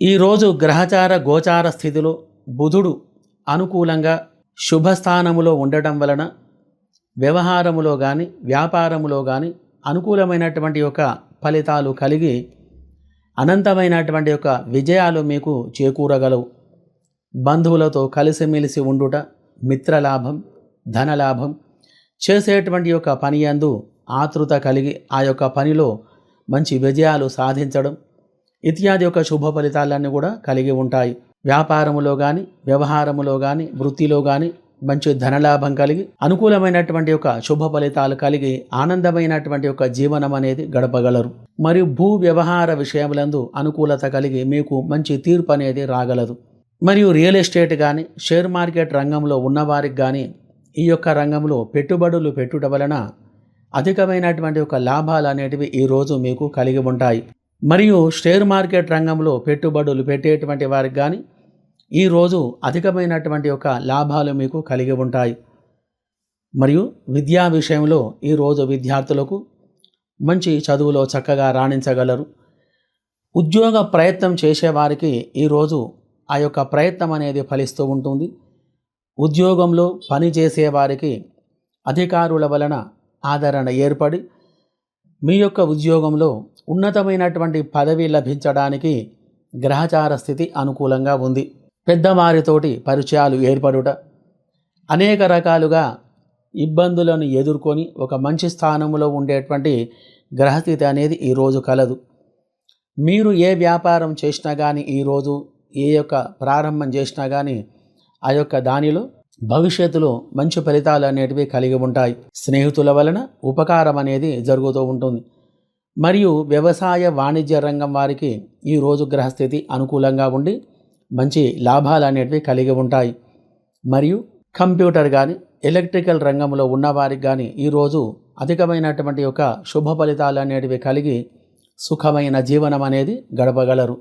ఈరోజు గ్రహచార గోచార స్థితిలో బుధుడు అనుకూలంగా శుభస్థానములో ఉండటం వలన వ్యవహారములో కానీ వ్యాపారములో కానీ అనుకూలమైనటువంటి యొక్క ఫలితాలు కలిగి అనంతమైనటువంటి యొక్క విజయాలు మీకు చేకూరగలవు. బంధువులతో కలిసిమెలిసి ఉండుట మిత్రలాభం ధనలాభం చేసేటువంటి యొక్క పని యందు ఆతృత కలిగి ఆ యొక్క పనిలో మంచి విజయాలు సాధించడం ఇత్యాది యొక్క శుభ ఫలితాలన్నీ కూడా కలిగి ఉంటాయి. వ్యాపారములో కానీ వ్యవహారములో కానీ వృత్తిలో కానీ మంచి ధనలాభం కలిగి అనుకూలమైనటువంటి యొక్క శుభ ఫలితాలు కలిగి ఆనందమైనటువంటి యొక్క జీవనం అనేది గడపగలరు. మరియు భూ వ్యవహార విషయములందు అనుకూలత కలిగి మీకు మంచి తీర్పు అనేది రాగలదు. మరియు రియల్ ఎస్టేట్ కానీ షేర్ మార్కెట్ రంగంలో ఉన్నవారికి కానీ ఈ యొక్క రంగంలో పెట్టుబడులు పెట్టుట వలన అధికమైనటువంటి యొక్క లాభాలు అనేటివి ఈరోజు మీకు కలిగి ఉంటాయి. మరియు షేర్ మార్కెట్ రంగంలో పెట్టుబడులు పెట్టేటువంటి వారికి కానీ ఈరోజు అధికమైనటువంటి యొక్క లాభాలు మీకు కలిగి ఉంటాయి. మరియు విద్యా విషయంలో ఈరోజు విద్యార్థులకు మంచి చదువులో చక్కగా రాణించగలరు. ఉద్యోగ ప్రయత్నం చేసేవారికి ఈరోజు ఆ యొక్క ప్రయత్నం అనేది ఫలిస్తూ ఉంటుంది. ఉద్యోగంలో పని చేసేవారికి అధికారుల వలన ఆదరణ ఏర్పడి మీ యొక్క ఉద్యోగంలో ఉన్నతమైనటువంటి పదవి లభించడానికి గ్రహచార స్థితి అనుకూలంగా ఉంది. పెద్దవారితోటి పరిచయాలు ఏర్పడుట అనేక రకాలుగా ఇబ్బందులను ఎదుర్కొని ఒక మంచి స్థానంలో ఉండేటువంటి గ్రహస్థితి అనేది ఈరోజు కలదు. మీరు ఏ వ్యాపారం చేసినా కానీ ఈరోజు ఏ యొక్క ప్రారంభం చేసినా కానీ ఆ యొక్క దానిలో భవిష్యత్తులో మంచి ఫలితాలు అనేటివి కలిగి ఉంటాయి. స్నేహితుల వలన ఉపకారం అనేది జరుగుతూ ఉంటుంది. మరియు వ్యవసాయ వాణిజ్య రంగం వారికి ఈరోజు గ్రహస్థితి అనుకూలంగా ఉండి మంచి లాభాలు అనేటివి కలిగి ఉంటాయి. మరియు కంప్యూటర్ కానీ ఎలక్ట్రికల్ రంగంలో ఉన్నవారికి కానీ ఈరోజు అధికమైనటువంటి యొక్క శుభ ఫలితాలు అనేటివి కలిగి సుఖమైన జీవనం అనేది గడపగలరు.